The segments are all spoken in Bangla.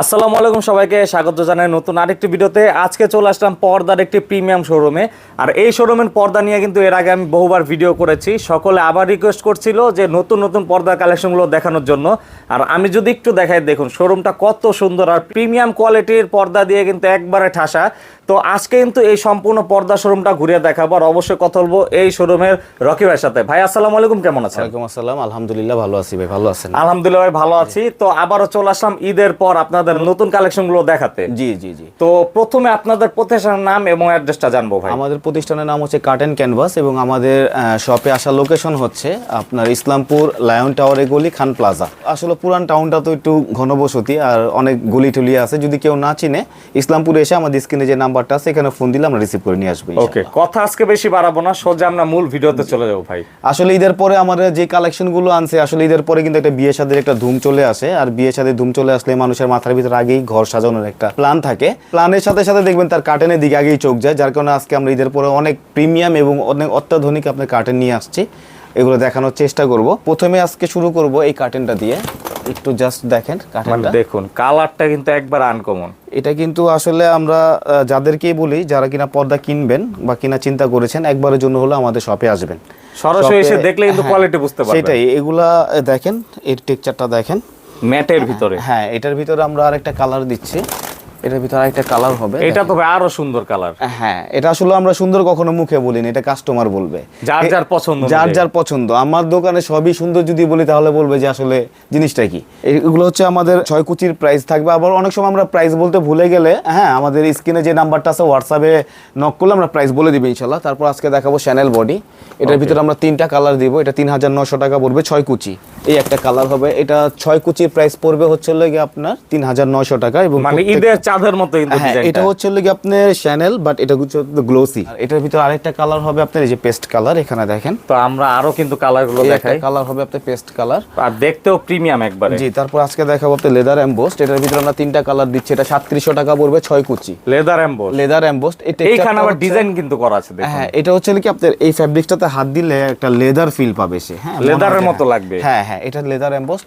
আসসালামু আলাইকুম সবাইকে, স্বাগত জানাই নতুন আরেকটি ভিডিওতে। আজকে চলে আসলাম পর্দার একটি প্রিমিয়াম শোরুমে। আর এই শোরুমের পর্দা নিয়ে কিন্তু এর আগে আমি বহুবার ভিডিও করেছি। সকলে আবার রিকোয়েস্ট করছিল যে নতুন নতুন পর্দার কালেকশনগুলো দেখানোর জন্য। আর আমি যদি একটু দেখাই, দেখুন, শোরুমটা কত সুন্দর। আর প্রিমিয়াম কোয়ালিটির পর্দা দিয়ে কিন্তু একবারে ঠাসা। তো আজকে কিন্তু এই সম্পূর্ণ পর্দা শোরুমটা ঘুরিয়ে দেখাবো আর অবশ্যই কথা বলব এই শোরুমের রকি ভাইয়ের সাথে। ভাই আসসালামু আলাইকুম কেমন আছেন? ওয়ালাইকুম আসসালাম আলহামদুলিল্লাহ ভালো আছি ভাই ভালো আছেন? আলহামদুলিল্লাহ ভাই ভালো আছি। তো আবারও চলে আসলাম ঈদের পর আপনাদের নতুন কালেকশনগুলো দেখাতে। জি জি জি। তো প্রথমে আপনাদের প্রতিষ্ঠানের নাম এবং অ্যাড্রেসটা জানব ভাই। আমাদের প্রতিষ্ঠানের নাম হচ্ছে কার্টেন ক্যানভাস এবং আমাদের শপে আসা লোকেশন হচ্ছে আপনার ইসলামপুর লায়ন টাওয়ারে গলি খান প্লাজা আসলে পুরান টাউনটা তো একটু ঘনবসতি আর অনেক গলি টলি আছে যদি কেউ না চিনে ইসলামপুরে এসে আমাদের স্ক্রিনে যে নাম্বারটা আছে এখানে ফোন দিলে আমরা রিসিভ করে নিয়ে আসব ওকে কথা আজকে বেশি বাড়াবো না সোজা আমরা মূল ভিডিওতে চলে যাব ভাই। আসলে ঈদের পরে আমাদের যে কালেকশনগুলো আনছে আসলে ঈদের পরে কিন্তু একটা বিয়ে শাদের একটা ধুম চলে আসে আর বিয়ে শাদের ধুম চলে আসলে মানুষের মাথার ভিতরে আগেই ঘর সাজানোর একটা প্ল্যান থাকে। প্ল্যানের সাথে সাথে দেখবেন তার কার্টেনের দিকে আগেই চোখ যায় যার কারণে আজকে আমরা ঈদের পরে অনেক প্রিমিয়াম এবং অনেক অত্যাধুনিক আপনার কার্টেন নিয়ে আসছি। এগুলো দেখানোর চেষ্টা করব। প্রথমে আজকে শুরু করব এই কার্টেনটা দিয়ে। একটু জাস্ট দেখেন কাঠেরটা। দেখুন কালারটা কিন্তু একবার আনকমন এটা কিন্তু আসলে আমরা যাদেরকেই বলি যারা কিনা পর্দা কিনবেন বা কিনা চিন্তা করেছেন একবারের জন্য হলো আমাদের শপে আসবেন। সরাসরি এসে দেখলে কিন্তু হ্যাঁ, কোয়ালিটি বুঝতে পারবেন। সেটাই। এগুলা দেখেন এর টেক্সচারটা দেখেন। ম্যাটের ভিতরে। হ্যাঁ এটার ভিতরে আমরা আরেকটা কালার দিচ্ছি। এটার ভিতরে আরেকটা কালার হবে এটা তো ভাই আরও সুন্দর কালার হ্যাঁ এটা আসলে আমরা সুন্দর কখনো মুখে বলিনি এটা কাস্টমার বলবে। যার যার পছন্দ যার যার পছন্দ। আমার দোকানে সবই সুন্দর যদি বলি তাহলে বলবে যে আসলে জিনিসটা কি? এগুলো হচ্ছে আমাদের ছয় কুচির প্রাইস থাকবে। আবার অনেক সময় আমরা প্রাইস বলতে ভুলে গেলে হ্যাঁ আমাদের স্ক্রিনে যে নাম্বারটা আছে হোয়াটসঅ্যাপে নক করলে আমরা প্রাইস বলে দিবি ইনশাল্লাহ তারপর আজকে দেখাবো চ্যানেল বডি এটার ভিতরে আমরা তিনটা কালার দিব। এটা তিন হাজার নশো টাকা পড়বে ছয় কুচি। এই একটা কালার হবে। এটা ছয় কুচির প্রাইস পড়বে হচ্ছে লেগে আপনার তিন হাজার নশো টাকা এবং মানে ঈদের চাঁদের মতো কিন্তু হ্যাঁ এটা হচ্ছে কি আপনার শ্যানেল বাট এটা হচ্ছে গ্লোসি এটার ভিতরে আরেকটা কালার হবে আপনার এই যে পেস্ট কালার এখানে দেখেন। তো আমরা আরও কিন্তু কালারগুলো এই একটা দেখাই। কালার হবে আপনার পেস্ট কালার আর দেখতেও প্রিমিয়াম একবারে। জি তারপর আজকে দেখাবো আপনার লেদার এমবোস্ট এটার ভিতরে আমরা তিনটা কালার দিচ্ছি। এটা সাতত্রিশশো টাকা পড়বে ছয় কুচি। লেদার এম্বোস লেদার এমবোস্ট এটা এইখানে আবার ডিজাইন কিন্তু করা আছে দেখুন। হ্যাঁ এটা হচ্ছে কি আপনার এই ফ্যাব্রিকটাতে হাত দিলে একটা লেদার ফিল পাবে সে। হ্যাঁ লেদারের মতো লাগবে। হ্যাঁ হ্যাঁ এটা লেদার এমবোস্ট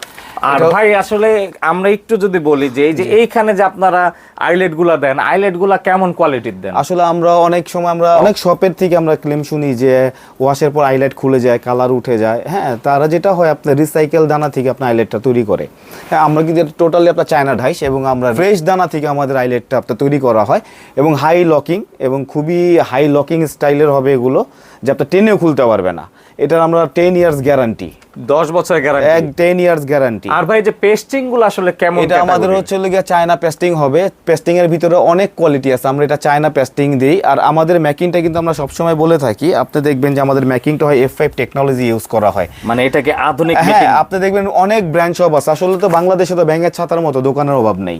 আর ভাই আসলে আমরা একটু যদি বলি যে এই যে এইখানে যে আপনারা আইলেটগুলা দেন আইলেটগুলা কেমন কোয়ালিটির দেন? আসলে আমরা অনেক সময় আমরা অনেক শপের থেকে আমরা ক্লেম শুনি যে ওয়াশের পর আইলাইট খুলে যায় কালার উঠে যায়। হ্যাঁ তারা যেটা হয় আপনার রিসাইকেল দানা থেকে আপনার আইলেটটা তৈরি করে। হ্যাঁ আমরা কিন্তু টোটালি আপনার চায়না ঢাইস এবং আমরা ফ্রেশ দানা থেকে আমাদের আইলেটটা আপনার তৈরি করা হয় এবং হাই লকিং এবং খুবই হাই লকিং স্টাইলের হবে এগুলো। যে আপনার টেনেও খুলতে পারবে না। এটার আমরা টেন ইয়ার্স গ্যারান্টি দশ বছরের এক টেন ইয়ার্স গ্যারান্টি আর ভাই যে পেস্টিংগুলো আসলে কেমন এটা আমাদের হচ্ছে গিয়ে চায়না পেস্টিং হবে। পেস্টিং এর ভিতরে অনেক কোয়ালিটি আছে। আমরা এটা চায়না পেস্টিং দিই। আর আমাদের মেকিংটা কিন্তু আমরা সবসময় বলে থাকি আপনি দেখবেন যে আমাদের মেকিংটা হয় এফ ফাইভ টেকনোলজি ইউজ করা হয়। মানে এটাকে আধুনিক হ্যাঁ আপনি দেখবেন অনেক ব্র্যান্ড সব আছে। আসলে তো বাংলাদেশে তো ব্যাঙের ছাতার মতো দোকানের অভাব নেই।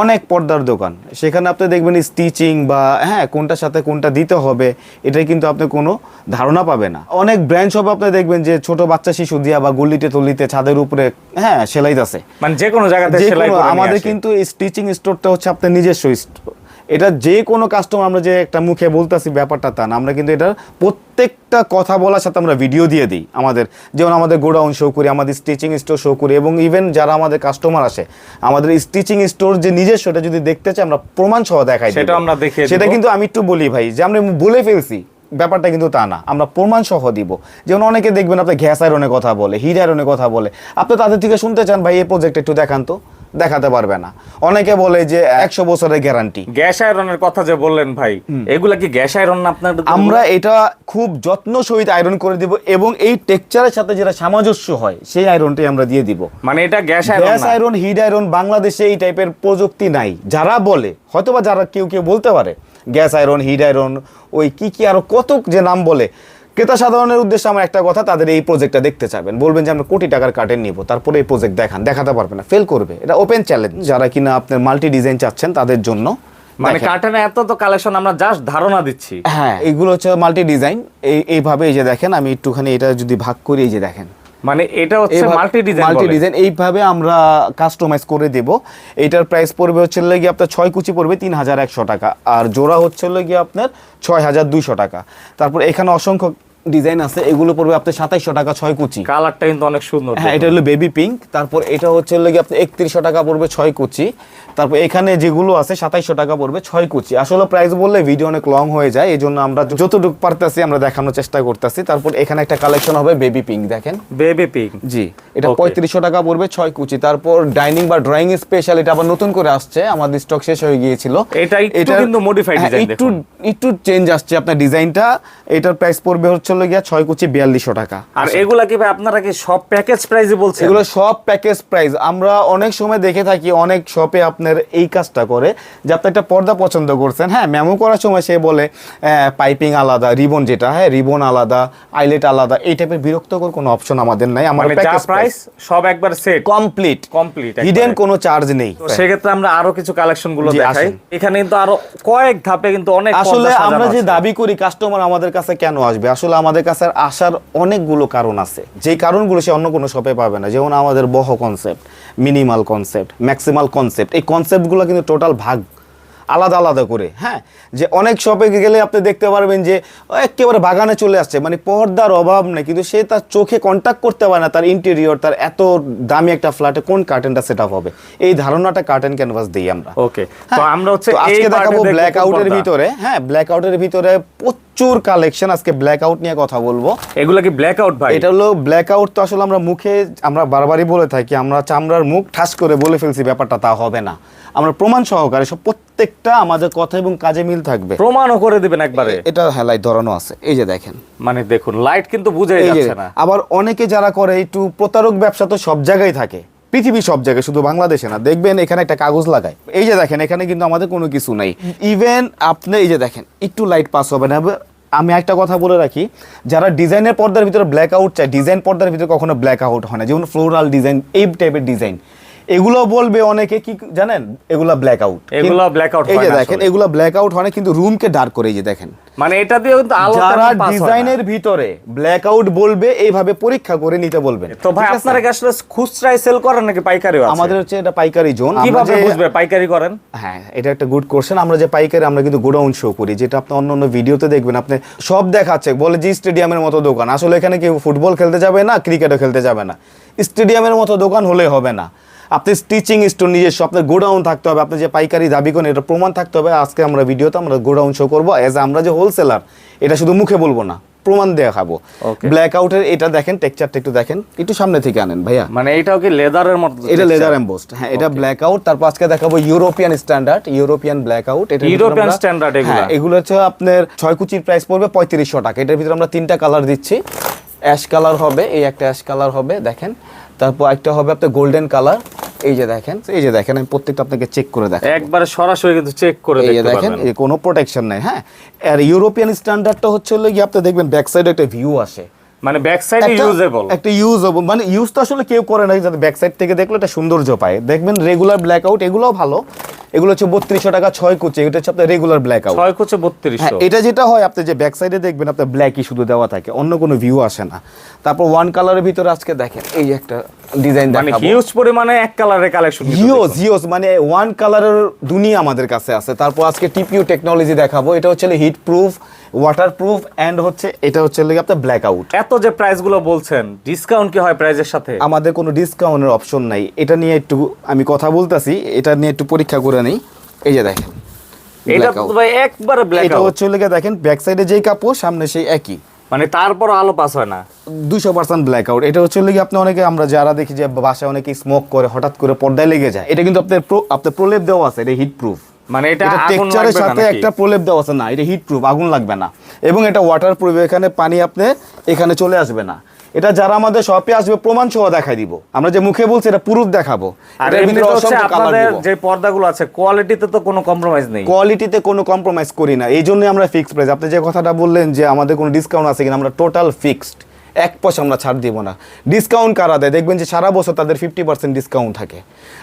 অনেক পর্দার দোকান। সেখানে আপনি দেখবেন স্টিচিং বা হ্যাঁ কোনটার সাথে কোনটা দিতে হবে এটাই কিন্তু আপনি কোনো ধারণা পাবে না। অনেক ব্র্যান্ড সব আপনি দেখবেন যে ছোট বাচ্চা শিশু দিয়া বা গলিতে তলিতে ছাদের উপরে হ্যাঁ সেলাই সেলাইতেছে মানে যে কোনো জায়গাতে আমাদের। কিন্তু স্টিচিং স্টোরটা হচ্ছে আপনার নিজস্ব স্টোর এটা যে কোনো কাস্টমার আমরা যে একটা মুখে বলতেছি ব্যাপারটা তা না। আমরা কিন্তু এটার প্রত্যেকটা কথা বলার সাথে আমরা ভিডিও দিয়ে দিই আমাদের। যেমন আমাদের গোডাউন শো করি আমাদের স্টিচিং স্টোর শো করি এবং ইভেন যারা আমাদের কাস্টমার আসে আমাদের স্টিচিং স্টোর যে নিজস্ব এটা যদি দেখতে চাই আমরা প্রমাণ সহ দেখাই সেটা। আমরা দেখিয়ে সেটা কিন্তু আমি একটু বলি ভাই যে আমরা বলে ফেলছি ব্যাপারটা কিন্তু তা না। আমরা প্রমাণ সহ দিব। যেমন অনেকে দেখবেন আপনি গ্যাস আয়রনের কথা বলে হিট আয়রনের কথা বলে। আপনি তাদের থেকে শুনতে চান ভাই এই প্রজেক্ট একটু দেখান তো। দেখাতে পারবে না। অনেকে বলে যে একশো বছরের গ্যারান্টি গ্যাস আয়রনের কথা যে বললেন ভাই এগুলা কি গ্যাস আয়রন না আপনার? আমরা এটা খুব যত্ন সহিত আয়রন করে দিব এবং এই টেক্সচারের সাথে যেটা সামঞ্জস্য হয় সেই আয়রনটাই আমরা দিয়ে দিব। মানে এটা gas iron gas. Iron heat iron বাংলাদেশে এই টাইপের প্রযুক্তি নাই। যারা বলে হয়তোবা যারা কেউ কেউ বলতে পারে গ্যাস আয়রন হিট আয়রন ওই কি কি আরও কত যে নাম বলে ক্রেতা সাধারণের উদ্দেশ্যে আমার একটা কথা তাদের এই প্রজেক্টটা দেখতে চাবেন বলবেন যে আমরা কোটি টাকার কার্টেন নিব তারপরে এই প্রজেক্ট দেখান দেখাতে পারবে না ফেল করবে। এটা ওপেন চ্যালেঞ্জ যারা কিনা আপনার মাল্টি ডিজাইন চাচ্ছেন তাদের জন্য মানে। কার্টেনে এত তো কালেকশন আমরা জাস্ট ধারণা দিচ্ছি। হ্যাঁ এইগুলো হচ্ছে মাল্টি ডিজাইন এই এইভাবে এই যে দেখেন আমি একটুখানি এটা যদি ভাগ করি এই যে দেখেন। মানে এটা হচ্ছে মাল্টি ডিজাইন মাল্টি ডিজাইন এইভাবে আমরা কাস্টমাইজ করে দেব। এইটার প্রাইস পড়বে হচ্ছে লেগে আপনার ছয় কুচি পড়বে তিন হাজার একশো টাকা। আর জোড়া হচ্ছে লেগে আপনার ছয় হাজার দুইশো টাকা। তারপর এখানে অসংখ্য ডিজাইন আছে এগুলো পড়বে আপনার সাতাইশশো টাকা ছয় কুচি। কালারটা কিন্তু অনেক সুন্দর হ্যাঁ এটা হলো বেবি পিঙ্ক তারপর এটা হচ্ছে হলো গিয়ে আপনার একত্রিশশো টাকা পড়বে ছয় কুচি। তারপর এখানে যেগুলো আছে সাতাইশশো টাকা পড়বে ছয় কুচি। আসলে প্রাইস বললে ভিডিও অনেক লং হয়ে যায় এই জন্য আমরা যতটুকু পারতেছি আমরা দেখানোর চেষ্টা করতেছি। তারপর এখানে একটা কালেকশন হবে বেবি পিঙ্ক দেখেন। বেবি পিঙ্ক জি এটা পঁয়ত্রিশশো টাকা পড়বে ছয় কুচি। তারপর ডাইনিং বা ড্রয়িং স্পেশাল এটা আবার নতুন করে আসছে আমাদের স্টক শেষ হয়ে গিয়েছিল। এটা এটার- কিন্তু modified হ্যাঁ, একটু একটু চেঞ্জ আসছে আপনার ডিজাইনটা এটার প্রাইস পড়বে হচ্ছে হলো গিয়া ছয় কুচি বিয়াল্লিশশো টাকা। আর এগুলা কি ভাই আপনারা কি সব প্যাকেজ প্রাইসে বলছেন? এগুলো সব প্যাকেজ প্রাইস আমরা অনেক সময় দেখে থাকি অনেক শপে আপনার এই কাজটা করে যে আপনি একটা পর্দা পছন্দ করছেন। হ্যাঁ মেমো করার সময় সে বলে পাইপিং আলাদা রিবন যেটা হ্যাঁ রিবন আলাদা আইলেট আলাদা এই টাইপের বিরক্তকর কোনো অপশন আমাদের নাই। আমার মানে প্রাইস সব একবার সেট কমপ্লিট কমপ্লিট হিডেন কোনো চার্জ নেই। তো সেক্ষেত্রে আমরা আরও কিছু কালেকশনগুলো দেখাই। এখানে কিন্তু আরও কয়েক ধাপে কিন্তু অনেক আসলে আমরা যে দাবি করি কাস্টমার আমাদের কাছে কেন আসবে? আসলে আমাদের কাছে আসার অনেকগুলো কারণ আছে। যে কারণগুলো সে অন্য কোনো শপে পাবে না। যেমন আমাদের বহ concept minimal concept maximal concept এই কনসেপ্টগুলো কিন্তু টোটাল ভাগ। আলাদা আলাদা করে হ্যাঁ? যে অনেক শপে গেলে আপনি দেখতে পারবেন যে একেবারে বাগানে চলে আসছে। মানে পর্দার অভাব নেই কিন্তু সে তার চোখে কন্ট্যাক্ট করতে পারে না তার ইন্টেরিয়র তার এত দামি একটা ফ্ল্যাটে কোন কার্টেনটা সেট আপ হবে? এই ধারণাটা কার্টেন ক্যানভাস দিই আমরা। ওকে তো হ্যাঁ, আমরা হচ্ছে আজকে দেখাবো ব্ল্যাক আউটের ভিতরে হ্যাঁ? ব্ল্যাক আউটের ভিতরে প্রচুর কালেকশন আজকে ব্ল্যাক আউট নিয়ে কথা বলব। এগুলা কি ব্ল্যাক আউট ভাই? এটা হলো ব্ল্যাক আউট তো আসলে আমরা মুখে আমরা বারবারই বলে থাকি আমরা চামড়ার মুখ ঠাস করে বলে ফেলছি ব্যাপারটা তা হবে না। আমরা প্রমাণ সহকারে সব প্রত্যেকটা আমাদের কথা এবং কাজে মিল থাকবে। প্রমাণও করে দিবেন একবারে। এটা হ্যাঁ লাইট ধরানো আছে এই যে দেখেন। মানে দেখুন লাইট কিন্তু বুঝাই যাচ্ছে না। আবার অনেকে যারা করে একটু প্রতারক ব্যবসা তো সব জায়গায় থাকে। পৃথিবী সব জায়গায় শুধু বাংলাদেশে না। দেখবেন এখানে একটা কাগজ লাগায়। এই যে দেখেন এখানে কিন্তু আমাদের কোনো কিছু নাই। ইভেন আপনি এই যে দেখেন একটু লাইট পাস হবে না আমি একটা কথা বলে রাখি, যারা ডিজাইনের পর্দার ভিতরে ব্ল্যাক আউট চায়, ডিজাইন পর্দার ভিতরে কখনো ব্ল্যাক আউট হয় না। যেমন ফ্লোরাল ডিজাইন এই টাইপের ডিজাইন এগুলো বলবে অনেকে কি জানেন? এগুলা ব্ল্যাক আউট এগুলা blackout এই হয় যে দেখেন। এগুলা ব্ল্যাক আউট হয় না কিন্তু রুমকে ডার্ক করে এই যে দেখেন। মানে এটা দিয়ে কিন্তু আলো যারা ডিজাইনের ভিতরে ব্ল্যাক আউট বলবে এইভাবে পরীক্ষা করে নিতে বলবেন। তো ভাই আপনারা কি আসলে খুচরায় সেল করেন নাকি পাইকারিও আছে? আমাদের হচ্ছে এটা পাইকারি জোন কীভাবে বুঝবে? পাইকারি করেন? হ্যাঁ এটা একটা গুড কোশ্চেন আমরা যে পাইকারি আমরা কিন্তু গোডাউন শো করি যেটা আপনি অন্য অন্য ভিডিওতে দেখবেন। আপনি সব দেখাচ্ছে বলে যে স্টেডিয়ামের মতো দোকান। আসলে এখানে কেউ ফুটবল খেলতে যাবে না ক্রিকেটও খেলতে যাবে না। স্টেডিয়ামের মতো দোকান হলে হবে না। আপনি স্টিচিং স্টোর নিজস্ব আপনার গোডাউন থাকতে হবে আপনি যে পাইকারি দাবি করেন এটা প্রমাণ থাকতে হবে। আজকে আমরা ভিডিওতে আমরা গোডাউন শো করব। এজ আমরা যে হোলসেলার এটা শুধু মুখে বলব না প্রমাণ দেখাবো। ব্ল্যাক আউটের এটা দেখেন টেক্সচারটা একটু দেখেন একটু সামনে থেকে আনেন ভাইয়া। মানে এটাও কি লেদারের মতো এটা লেদার এমবোসড হ্যাঁ এটা ব্ল্যাক আউট তারপর আজকে দেখাবো European standard European blackout এটা European standard এগুলা? এগুলো হচ্ছে আপনার ছয় কুচির প্রাইস পড়বে পঁয়ত্রিশশো টাকা। এটার ভিতরে আমরা তিনটা কালার দিচ্ছি। অ্যাশ কালার হবে এই একটা অ্যাশ কালার হবে দেখেন। তারপর একটা হবে আপনার গোল্ডেন কালার এই যে দেখেন এই যে দেখেন আমি প্রত্যেকটা আপনাকে চেক করে দেখেন একবারে সরাসরি কিন্তু চেক করে দেখতে দেখেন এই কোনো প্রোটেকশন নাই হ্যাঁ? আর ইউরোপিয়ান স্ট্যান্ডার্ডটা হচ্ছে হলো কি আপনি দেখবেন ব্যাক সাইডে একটা ভিউ আসে। মানে ব্যাক সাইড একটা- ইউজেবল একটা ইউজেবল মানে ইউজ তো আসলে কেউ করে না যাতে ব্যাক সাইড থেকে দেখলে একটা সৌন্দর্য পায়। দেখবেন রেগুলার ব্ল্যাক আউট এগুলোও ভালো। এগুলো হচ্ছে বত্রিশশো টাকা ছয় কুচি। এটা হচ্ছে আপনার রেগুলার ব্ল্যাক আউট ছয় কোচে বত্রিশ এটা যেটা হয় আপনি যে ব্যাক সাইডে দেখবেন আপনার ব্ল্যাকই শুধু দেওয়া থাকে অন্য কোনো ভিউ আসে না। তারপর ওয়ান কালারের ভিতরে আজকে দেখেন এই একটা ডিজাইন মানে হিউজ পরিমাণে এক কালারের কালেকশন হিউজ হিউজ মানে ওয়ান কালারের দুনিয়া আমাদের কাছে আছে। তারপর আজকে টিপিউ টেকনোলজি দেখাবো এটা হচ্ছে heatproof waterproof and হচ্ছে এটা হচ্ছে লেগে আপনার ব্ল্যাক আউট এত যে প্রাইসগুলো বলছেন ডিসকাউন্ট কি হয় প্রাইজের সাথে? আমাদের কোনো ডিসকাউন্টের অপশন নাই। এটা নিয়ে একটু আমি কথা বলতাছি এটা নিয়ে একটু পরীক্ষা করে নেই। এই যে দেখেন এটা ভাই একবারে ব্ল্যাক এটা হচ্ছে লেগে দেখেন ব্যাক সাইডে যেই কাপড় সামনে সেই একই। মানে তারপর আলো পাস হয় না। দুশো পার্সেন্ট ব্ল্যাক আউট এটা হচ্ছে লেগে আপনি অনেকে আমরা যারা দেখি যে বাসায় অনেকে স্মোক করে হঠাৎ করে পর্দায় লেগে যায়। এটা কিন্তু আপনার আপনার প্রলেপ দেওয়া আছে এটা হিট প্রুফ মানে এটা টেক্সচারের সাথে একটা প্রলেপ দেওয়া আছে না এটা হিট প্রুফ আগুন লাগবে না। এবং এটা ওয়াটার প্রুফ এখানে পানি আপনি এখানে চলে আসবে না। এটা যারা আমাদের শপে আসবে প্রমাণ সহ দেখাই দিব। আমরা যে মুখে বলছি এটা প্রুফ দেখাবো। আর আপনাদের যে পর্দাগুলো আছে কোয়ালিটিতে তো কোনো কম্প্রোমাইজ নেই। কোয়ালিটিতে কোনো কম্প্রোমাইজ করি না। এই জন্যই আমরা ফিক্সড প্রাইস আপনি যে কথাটা বললেন যে আমাদের কোনো ডিসকাউন্ট আছে কিনা আমরা টোটাল ফিক্সড এক পয়সা আমরা ছাড় দিব না। ডিসকাউন্ট কারা দেয়? দেখবেন যে সারা বছর তাদের ফিফটি পার্সেন্ট ডিসকাউন্ট থাকে।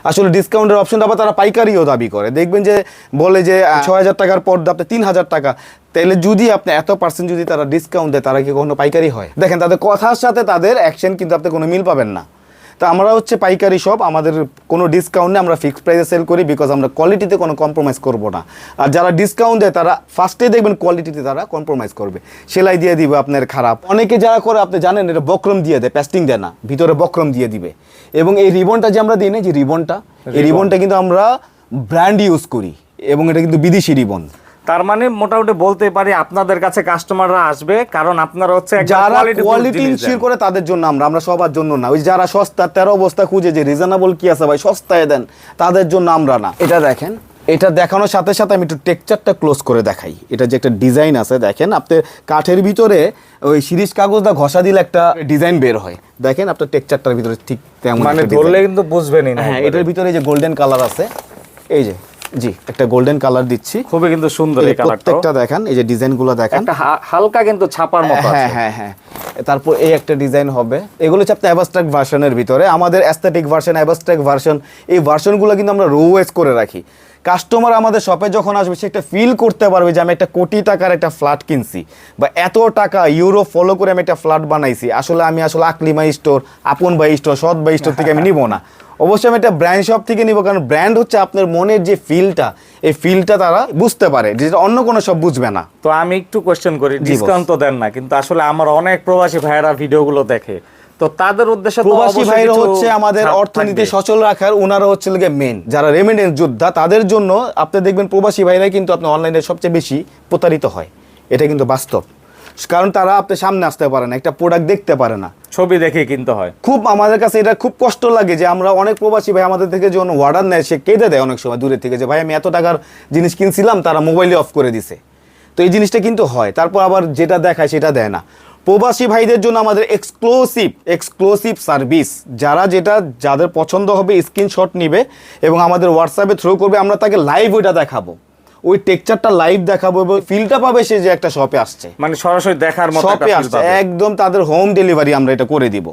আসলে ডিসকাউন্টের অপশনটা আবার তারা পাইকারিও দাবি করে। দেখবেন যে বলে যে ছ হাজার টাকার পর আপনি তিন হাজার টাকা। তাহলে যদি আপনি এত পার্সেন্ট যদি তারা ডিসকাউন্ট দেয়, তারা কি কখনো পাইকারি হয়? দেখেন, তাদের কথার সাথে তাদের অ্যাকশন কিন্তু আপনি কোনো মিল পাবেন না। তো আমরা হচ্ছে পাইকারি শপ আমাদের কোনো ডিসকাউন্ট নেই আমরা ফিক্সড প্রাইসে সেল করি বিকজ আমরা কোয়ালিটিতে কোনো কম্প্রোমাইজ করব না। আর যারা ডিসকাউন্ট দেয় তারা ফার্স্টেই দেখবেন কোয়ালিটিতে তারা কম্প্রোমাইজ করবে। সেলাই দিয়ে দিবে আপনার খারাপ। অনেকে যারা করে আপনি জানেন এটা বক্রম দিয়ে দেয় প্যাস্টিং দেয় না ভিতরে বক্রম দিয়ে দিবে। এবং এই রিবনটা যে আমরা দিই না যে রিবনটা এই রিবনটা কিন্তু আমরা ব্র্যান্ড ইউজ করি এবং এটা কিন্তু বিদেশি রিবন। তার মানে মোটামুটি বলতে পারি আপনাদের কাছে কাস্টমাররা আসবে কারণ আপনারা হচ্ছে যারা কোয়ালিটি দেন। করে তাদের জন্য আমরা আমরা সবার জন্য না। ওই যারা সস্তা তেরো অবস্থা খুঁজে যে রিজনেবল কি আছে ভাই সস্তায় দেন তাদের জন্য আমরা না। এটা দেখেন এটা দেখানোর সাথে সাথে আমি একটু টেকচারটা ক্লোজ করে দেখাই। এটা যে একটা ডিজাইন আছে দেখেন আপনার কাঠের ভিতরে ওই সিরিজ কাগজটা ঘষা দিলে একটা ডিজাইন বের হয়। দেখেন আপনার টেকচারটার ভিতরে ঠিক তেমন মানে ধরলে কিন্তু বুঝবেনই না হ্যাঁ এটার ভিতরে যে গোল্ডেন কালার আছে এই যে জি একটা গোল্ডেন কালার দিচ্ছি। খুবই কিন্তু সুন্দর এই কালারটা প্রত্যেকটা দেখেন এই যে ডিজাইনগুলো দেখেন। একটা হালকা কিন্তু ছাপার মতো হ্যাঁ আছে। হ্যাঁ হ্যাঁ তারপর এই একটা ডিজাইন হবে। এগুলো হচ্ছে আপনার অ্যাবাস্ট্রাক্ট ভার্সনের ভিতরে। আমাদের অ্যাস্থেটিক ভার্সন অ্যাবাস্ট্রাক্ট ভার্সন এই ভার্সনগুলো কিন্তু আমরা রোওয়েজ করে রাখি। কাস্টমার আমাদের শপে যখন আসবে সে একটা ফিল করতে পারবে যে আমি একটা কোটি টাকার একটা ফ্ল্যাট কিনছি। বা এত টাকা ইউরো ফলো করে আমি একটা ফ্ল্যাট বানাইছি। আসলে আমি আসলে আকলিমা স্টোর আপন বাই স্টোর সৎ বাই স্টোর থেকে আমি নিব না। অবশ্যই আমি একটা ব্র্যান্ড শপ থেকে নিব কারণ ব্র্যান্ড হচ্ছে আপনার মনের যে ফিলটা এই ফিলটা তারা বুঝতে পারে যেটা অন্য কোনো সব বুঝবে না। তো আমি একটু কোয়েশ্চেন করি। ডিসকাউন্ট তো দেন না কিন্তু আসলে আমার অনেক প্রবাসী ভাইয়েরা ভিডিওগুলো দেখে। তো তাদের উদ্দেশ্যে প্রবাসী ভাইরা হচ্ছে আমাদের অর্থনীতি সচল রাখার ওনারা হচ্ছে লোকে মেন যারা রেমিডেন্স যোদ্ধা তাদের জন্য আপনি দেখবেন প্রবাসী ভাইরাই কিন্তু আপনি অনলাইনে সবচেয়ে বেশি প্রতারিত হয়। এটা কিন্তু বাস্তব। কারণ তারা আপনার সামনে আসতে পারে না একটা প্রোডাক্ট দেখতে পারে না। ছবি দেখে কিনতে হয়। খুব আমাদের কাছে এটা খুব কষ্ট লাগে যে আমরা অনেক প্রবাসী ভাই আমাদের থেকে যখন অর্ডার নেয় সে কেঁদে দেয় অনেক সময় দূরে থেকে যে ভাই আমি এত টাকার জিনিস কিনছিলাম তারা মোবাইলে অফ করে দিছে। তো এই জিনিসটা কিন্তু হয়। তারপর আবার যেটা দেখায় সেটা দেয় না। প্রবাসী ভাইদের জন্য আমাদের এক্সক্লুসিভ এক্সক্লুসিভ সার্ভিস যারা যেটা যাদের পছন্দ হবে স্ক্রিনশট নিবে এবং আমাদের হোয়াটসঅ্যাপে থ্রো করবে আমরা তাকে লাইভ ওইটা দেখাবো। ওই টেকচারটা লাইভ দেখাবো এবং ফিলটা পাবে সে যে একটা শপে আসছে। মানে সরাসরি দেখার মতো শপে আসছে। একদম তাদের হোম ডেলিভারি আমরা এটা করে দিব.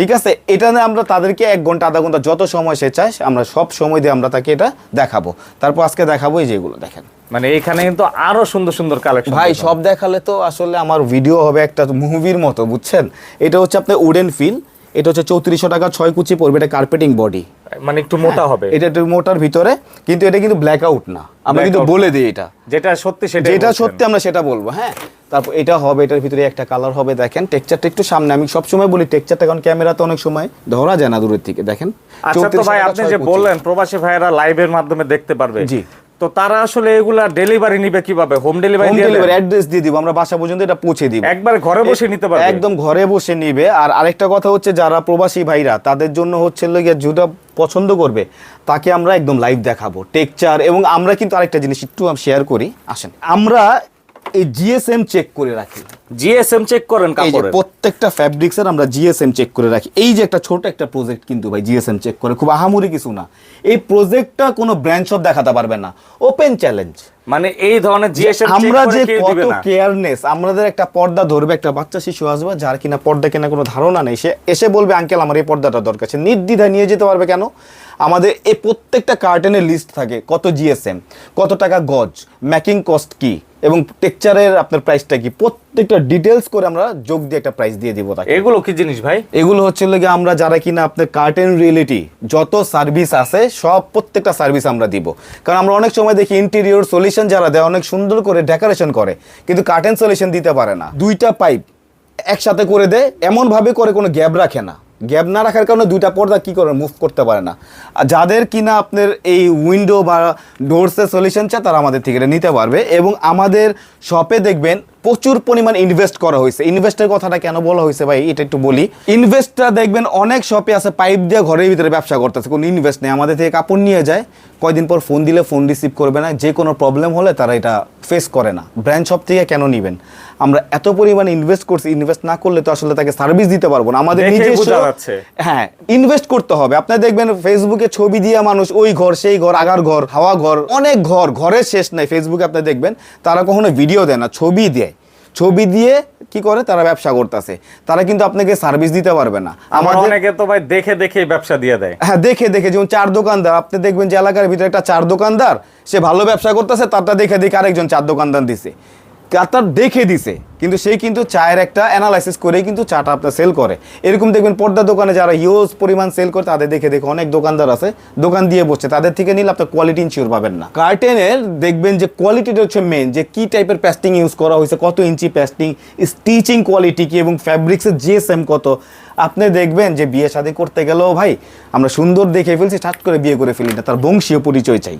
ঠিক আছে? এটা নিয়ে আমরা তাদেরকে এক ঘণ্টা আধা ঘণ্টা যত সময় সে চায় আমরা সব সময় দিয়ে আমরা তাকে এটা দেখাবো। তারপর আজকে দেখাবো এই যেগুলো দেখেন। মানে এখানে কিন্তু আরও সুন্দর সুন্দর কালেকশন ভাই সব দেখালে তো আসলে আমার ভিডিও হবে একটা মুভির মতো বুঝছেন? এটা হচ্ছে আপনার উডেন ফিল এটা হচ্ছে চৌত্রিশশো টাকা ছয় কুচি পড়বে এটা কার্পেটিং বডি মানে একটু মোটা হবে। এটা একটু মোটার ভিতরে কিন্তু এটা কিন্তু ব্ল্যাক আউট না। আমরা কিন্তু বলে দিই এটা। যেটা সত্যি সেটা যেটা সত্যি আমরা সেটা বলব হ্যাঁ? তারপর এটা হবে এটার ভিতরে একটা কালার হবে দেখেন। টেক্সচারটা একটু সামনে আমি সবসময় বলি টেক্সচারটা কারণ ক্যামেরা ক্যামেরাতে অনেক সময় ধরা যায় না দূরের থেকে দেখেন। আচ্ছা তো ভাই আপনি যে। বললেন প্রবাসী ভাইয়েরা লাইভের মাধ্যমে দেখতে পারবে। জি। তো তারা আসলে এগুলা ডেলিভারি নিবে কীভাবে? Home delivery home delivery address দিয়ে দিব আমরা বাসা পর্যন্ত এটা পৌঁছে দিব। একবার ঘরে বসে নিতে পারবে। একদম ঘরে বসে নিবে। আর আরেকটা কথা হচ্ছে যারা প্রবাসী ভাইরা তাদের জন্য হচ্ছে লগে যেটা পছন্দ করবে তাকে আমরা একদম লাইভ দেখাবো। টেকচার এবং আমরা কিন্তু আরেকটা জিনিস একটু শেয়ার করি। আসেন আমরা এই জিএসএম চেক করে রাখি। জিএসএম চেক করেন কাপড়ের। প্রত্যেকটা ফ্যাব্রিক্সের আমরা জিএসএম চেক করে রাখি। এই যে একটা ছোট একটা প্রজেক্ট কিন্তু ভাই জিএসএম চেক করে খুব আহামরি কিছু না। এই প্রজেক্টটা কোনো ব্র্যান্ড শপ দেখাতে পারবে না। ওপেন চ্যালেঞ্জ মানে এই ধরনের জিএসএম আমরা যে কত কেয়ারনেস আমাদের একটা পর্দা ধরবে একটা বাচ্চা শিশু আসবে যার কিনা পর্দা কেনা কোনো ধারণা নেই সে এসে বলবে আঙ্কেল আমার এই পর্দাটা দরকার সে নির্দ্বিধায় নিয়ে যেতে পারবে কেন? আমাদের এই প্রত্যেকটা কার্টেনের লিস্ট থাকে কত জিএসএম কত টাকা গজ ম্যাকিং কস্ট কি? এবং টেকচারের আপনার প্রাইসটা কি? প্রত্যেকটা ডিটেলস করে আমরা যোগ দিয়ে একটা প্রাইস দিয়ে দিব তাকে। এগুলো কি জিনিস ভাই? এগুলো হচ্ছে লোকে আমরা যারা কিনা আপনার কার্টেন রিয়েলিটি যত সার্ভিস আছে সব প্রত্যেকটা সার্ভিস আমরা দিব। কারণ আমরা অনেক সময় দেখি ইন্টেরিয়র সলিউশন যারা দেয় অনেক সুন্দর করে ডেকোরেশন করে কিন্তু কার্টেন সলিউশন দিতে পারে না। দুইটা পাইপ একসাথে করে দেয় এমনভাবে করে কোনো গ্যাপ রাখে না। গ্যাপ না রাখার কারণে দুইটা পর্দা কী করে মুভ করতে পারে না। আর যাদের কিনা আপনার এই উইন্ডো বা ডোরসের সলিউশন চা তারা আমাদের থেকে নিতে পারবে। এবং আমাদের শপে দেখবেন প্রচুর পরিমাণ ইনভেস্ট করা হয়েছে। ইনভেস্টের কথাটা কেন বলা হয়েছে ভাই? এটা একটু বলি। ইনভেস্টটা দেখবেন অনেক শপে আছে পাইপ দিয়ে ঘরের ভিতরে ব্যবসা করতেছে। কোনো ইনভেস্ট নেই। আমাদের থেকে কাপড় নিয়ে যায়। কয়দিন পর ফোন দিলে ফোন রিসিভ করবে না। যে কোনো প্রবলেম হলে তারা এটা ফেস করে না। ব্র্যান্ড শপ থেকে কেন নেবেন? আমরা এত পরিমাণ ইনভেস্ট করছি। ইনভেস্ট না করলে তো আসলে তাকে সার্ভিস দিতে পারব না। আমাদের নিজস্ব হ্যাঁ ইনভেস্ট করতে হবে। আপনি দেখবেন ফেসবুকে ছবি দিয়ে মানুষ ওই ঘর সেই ঘর আগার ঘর হাওয়া ঘর অনেক ঘর ঘরের শেষ নাই। ফেসবুকে আপনি দেখবেন তারা কখনো ভিডিও দেয় না। ছবি দেয়। ছবি দিয়ে কি করে? তারা ব্যবসা করতেছে। তারা কিন্তু আপনাকে সার্ভিস দিতে পারবে না। আমার আমাদের অনেকে তো ভাই দেখে দেখে ব্যবসা দিয়ে দেয়। হ্যাঁ দেখে দেখে যেমন চার দোকানদার আপনি দেখবেন যে এলাকার ভিতরে একটা চার দোকানদার সে ভালো ব্যবসা করতেছে তারটা দেখে দেখে আরেকজন চার দোকানদার দিছে। তার দেখে দিছে। কিন্তু সেই কিন্তু চায়ের একটা অ্যানালাইসিস করেই কিন্তু চাটা আপনার সেল করে। এরকম দেখবেন পর্দা দোকানে যারা হিউজ পরিমাণ সেল করে, তাদের দেখে দেখে অনেক দোকানদার আছে, দোকান দিয়ে বসছে, তাদের থেকে নিলে আপনার কোয়ালিটি ইনশিওর পাবেন না। কার্টেনের দেখবেন যে কোয়ালিটিটা হচ্ছে মেন যে কি টাইপের প্যাস্টিং ইউজ করা হয়েছে, কত ইঞ্চি প্যাস্টিং স্টিচিং কোয়ালিটি কি এবং ফ্যাব্রিক্সের জিএসএম কত। আপনি দেখবেন যে বিয়ে শাদী করতে গেলেও ভাই, আমরা সুন্দর দেখে ফেলছি, ঠাট করে বিয়ে করে ফেলি না, তার বংশীয় পরিচয় চাই।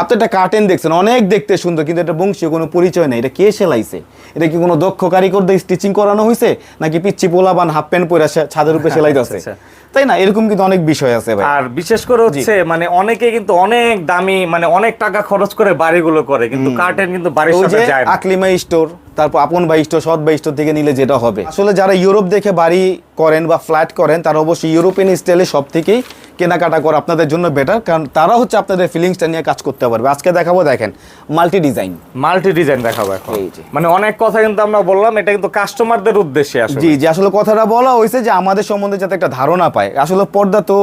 আপনি একটা কার্টেন দেখছেন অনেক দেখতে সুন্দর কিন্তু এটা বংশীয় কোনো পরিচয় নেই। এটা কে সেলাইছে? এটা কি কোনো দক্ষ কারিগর দিয়ে স্টিচিং করানো হয়েছে নাকি পিচ্ছি পোলাবান হাফ প্যান্ট পরে ছাদের উপরে সেলাইতেছে? আচ্ছা। তাই না? এরকম কিন্তু অনেক বিষয় আছে ভাই। আর বিশেষ করে হচ্ছে মানে অনেকে কিন্তু অনেক দামি মানে অনেক টাকা খরচ করে বাড়িগুলো করে কিন্তু কার্টেন কিন্তু বাড়ির সাথে যায় না। আকলিমা স্টোর তারপর আপন ভাই স্টোর সৎ ভাই স্টোর থেকে নিলে যেটা হবে। আসলে যারা ইউরোপ দেখে বাড়ি করেন বা ফ্ল্যাট করেন তারা অবশ্যই ইউরোপিয়ান স্টাইলে সব থেকেই কেনাকাটা করা আপনাদের জন্য বেটার কারণ তারা হচ্ছে আপনাদের ফিলিংসটা নিয়ে কাজ করতে পারবে। আজকে দেখাবো দেখেন মাল্টি ডিজাইন মাল্টি ডিজাইন দেখাবো এখন মানে অনেক কথা কিন্তু আমরা বললাম এটা কিন্তু কাস্টমারদের উদ্দেশ্যে আসলে। জি জি আসলে কথাটা বলা হয়েছে যে আমাদের সম্বন্ধে যাতে একটা ধারণা পায়। আসলে পর্দা তো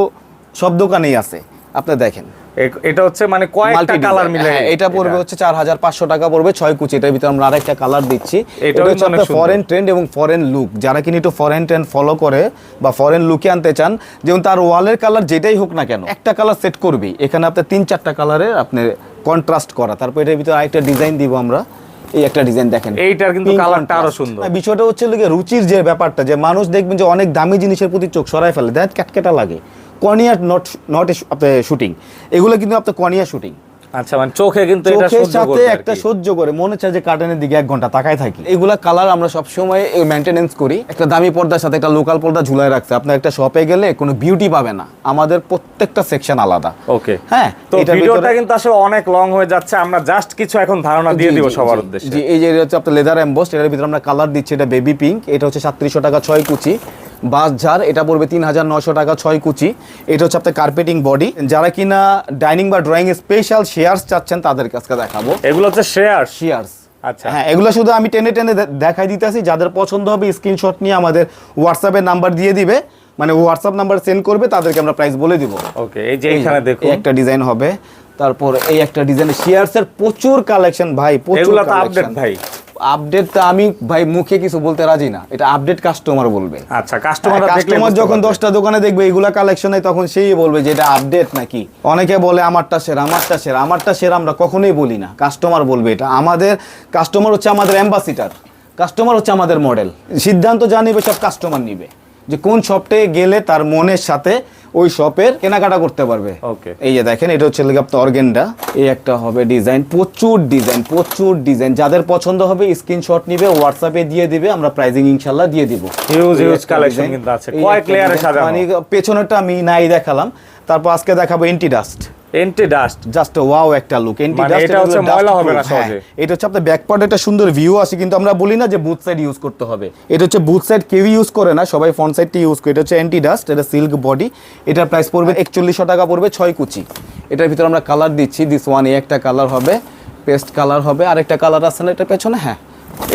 সব দোকানেই আছে। আপনি দেখেন। এটা হচ্ছে মানে কয়েকটা কালার মিলে হ্যাঁ, এটা পড়বে হচ্ছে চার হাজার পাঁচশো টাকা পড়বে ছয় কুচি। এটার ভিতরে আমরা আরেকটা কালার দিচ্ছি। এটা হচ্ছে আপনার ফরেন ট্রেন্ড এবং ফরেন লুক যারা কিনা একটু ফরেন ট্রেন্ড ফলো করে বা ফরেন লুকে আনতে চান যেমন তার ওয়ালের কালার যেটাই হোক না কেন একটা কালার সেট করবি এখানে আপনার তিন চারটা কালারের আপনি কন্ট্রাস্ট করা। তারপর এটার ভিতরে আরেকটা ডিজাইন দিব আমরা। এই একটা ডিজাইন দেখেন। এইটার কিন্তু কালারটা আরও সুন্দর। হ্যাঁ, বিষয়টা হচ্ছে রুচির যে ব্যাপারটা যে মানুষ দেখবেন যে অনেক দামি জিনিসের প্রতি চোখ সরাই ফেলে। দেখ ক্যাটকেটা লাগে। কর্নিয়া নট নট আপনার শুটিং এগুলো কিন্তু আপনার কর্নিয়া শুটিং। আচ্ছা মানে চোখে কিন্তু চোখের সাথে একটা সহ্য করে মনে হচ্ছে যে কার্টেনের দিকে এক ঘণ্টা তাকায় থাকি। এগুলা কালার আমরা সবসময় মেনটেনেন্স করি। একটা দামি পর্দার সাথে একটা লোকাল পর্দা রাখছে আপনার একটা শপে গেলে কোনো বিউটি পাবে না। আমাদের প্রত্যেকটা সেকশন আলাদা। ওকে হ্যাঁ তো ভিডিওটা কিন্তু আসলে অনেক লং হয়ে যাচ্ছে আমরা জাস্ট কিছু এখন ধারণা দিয়ে দিব সবার উদ্দেশ্যে। জি এই যে হচ্ছে আপনার লেদার এমবস এটার ভিতরে আমরা কালার দিচ্ছি এটা বেবি পিঙ্ক এটা হচ্ছে সাতত্রিশশো টাকা ছয় কুচি। বাস ঝাড় এটা পড়বে তিন হাজার নশো টাকা ছয় কুচি। এটা হচ্ছে আপনার কার্পেটিং বডি যারা কিনা ডাইনিং বা ড্রয়িং স্পেশাল শেয়ার্স চাচ্ছেন তাদের কাছে দেখাবো। এগুলো হচ্ছে শেয়ার শেয়ার্স আচ্ছা। হ্যাঁ এগুলো শুধু আমি টেনে টেনে দেখাই দিতেছি। যাদের পছন্দ হবে স্ক্রিনশট নিয়ে আমাদের হোয়াটসঅ্যাপের নাম্বার দিয়ে দিবে। মানে হোয়াটসঅ্যাপ নাম্বার সেন্ড করবে তাদেরকে আমরা প্রাইস বলে দিব। ওকে এই যে এখানে এই একটা ডিজাইন হবে। তারপর এই একটা ডিজাইন শেয়ারস এর প্রচুর কালেকশন ভাই প্রচুর আপডেট ভাই। আপডেট তো আমি ভাই মুখে কিছু বলতে রাজি না। এটা আপডেট কাস্টমার বলবে। আচ্ছা কাস্টমার কাস্টমার যখন দশটা দোকানে দেখবে এগুলা কালেকশনে তখন সেই বলবে যে এটা আপডেট নাকি? অনেকে বলে আমারটা সেরা আমারটা সেরা আমারটা সেরা আমরা কখনোই বলি না। কাস্টমার বলবে এটা। আমাদের কাস্টমার হচ্ছে আমাদের অ্যাম্বাসিডার কাস্টমার হচ্ছে আমাদের মডেল সিদ্ধান্ত যা নিবে সব কাস্টমার নিবে। যে কোন শপটে গেলে তার মনের সাথে ওই শপের কেনাকাটা করতে পারবে। ওকে এই যে দেখেন এটা হচ্ছে আপনার অর্গেনটা এই একটা হবে ডিজাইন প্রচুর ডিজাইন প্রচুর ডিজাইন যাদের পছন্দ হবে স্ক্রিনশট নিবে হোয়াটসঅ্যাপে দিয়ে দিবে আমরা প্রাইজিং ইনশাল্লাহ দিয়ে দিব। এই huge একটা কিন্তু আছে। কয়েক design, সাজানো। মানে পেছনেরটা আমি নাই দেখালাম। তারপর আজকে দেখাবো anti dust anti dust just wow একটা লুক এন্টি ডাস্ট এটা হচ্ছে ময়লা হবে না সহজে। এটা হচ্ছে আপনার ব্যাক পার্টে একটা সুন্দর ভিউ আছে কিন্তু আমরা বলি না যে বুথ সাইড ইউজ করতে হবে। এটা হচ্ছে বুথ সাইড কেউ ইউজ করে না সবাই ফ্রন্ট সাইডটি ইউজ করে। এটা হচ্ছে অ্যান্টি ডাস্ট এটা সিল্ক বডি এটার প্রাইস পড়বে একচল্লিশশো টাকা পড়বে ছয় কুচি। এটার ভিতরে আমরা কালার দিচ্ছি দিস ওয়ান এই একটা কালার হবে পেস্ট কালার হবে। আরেকটা কালার আছে না এটার পেছনে হ্যাঁ।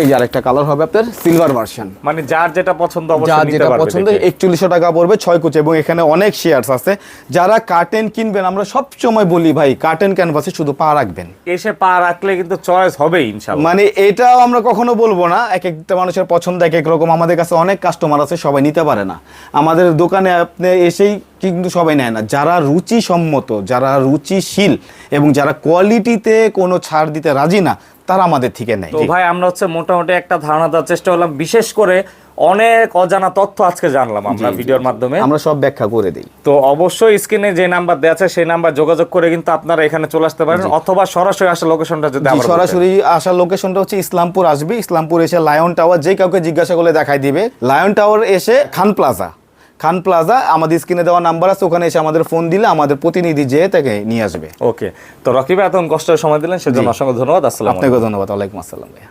এই যে আরেকটা কালার হবে আপনার সিলভার ভার্সন মানে যার যেটা পছন্দ যার যেটা পছন্দ একচল্লিশশো টাকা পড়বে ছয় কুচি এবং এখানে অনেক শেয়ার্স আছে। যারা কার্টেন কিনবেন আমরা সব সময় বলি ভাই কার্টেন ক্যানভাসে শুধু পা রাখবেন। এসে পা রাখলে কিন্তু চয়েস হবেই ইনশাআল্লাহ। মানে এটাও আমরা কখনো বলব না এক একটা মানুষের পছন্দ এক এক রকম। আমাদের কাছে অনেক কাস্টমার আছে সবাই নিতে পারে না। আমাদের দোকানে আপনি এসেই কিন্তু সবাই নেয় না। যারা রুচি সম্মত যারা রুচিশীল এবং যারা কোয়ালিটিতে কোনো ছাড় দিতে রাজি না তারা আমাদের থেকে নেয়। তো ভাই আমরা হচ্ছে মোটামুটি একটা ধারণা দেওয়ার চেষ্টা করলাম। বিশেষ করে অনেক অজানা তথ্য আজকে জানলাম আমরা ভিডিওর মাধ্যমে। আমরা সব ব্যাখ্যা করে দিই। তো অবশ্যই স্ক্রিনে যে নাম্বার দেওয়া আছে সেই নাম্বার যোগাযোগ করে কিন্তু আপনারা এখানে চলে আসতে পারেন। অথবা সরাসরি আসা লোকেশনটা যদি সরাসরি আসার লোকেশনটা হচ্ছে ইসলামপুর আসবে। ইসলামপুর এসে লায়ন টাওয়ার যে কাউকে জিজ্ঞাসা করলে দেখাই দিবে। লায়ন টাওয়ার এসে খান প্লাজা খান প্লাজা আমাদের স্ক্রিনে দেওয়া নাম্বার আছে ওখানে এসে আমাদের ফোন দিলে আমাদের প্রতিনিধি যেয়ে তাকে নিয়ে আসবে। ওকে তো রকিবা এত কষ্টের সময় দিলেন সেজন্য অসংখ্য ধন্যবাদ আসসালাম আপনাকে ধন্যবাদ ওয়ালাইকুম আসসালাম ভাইয়া।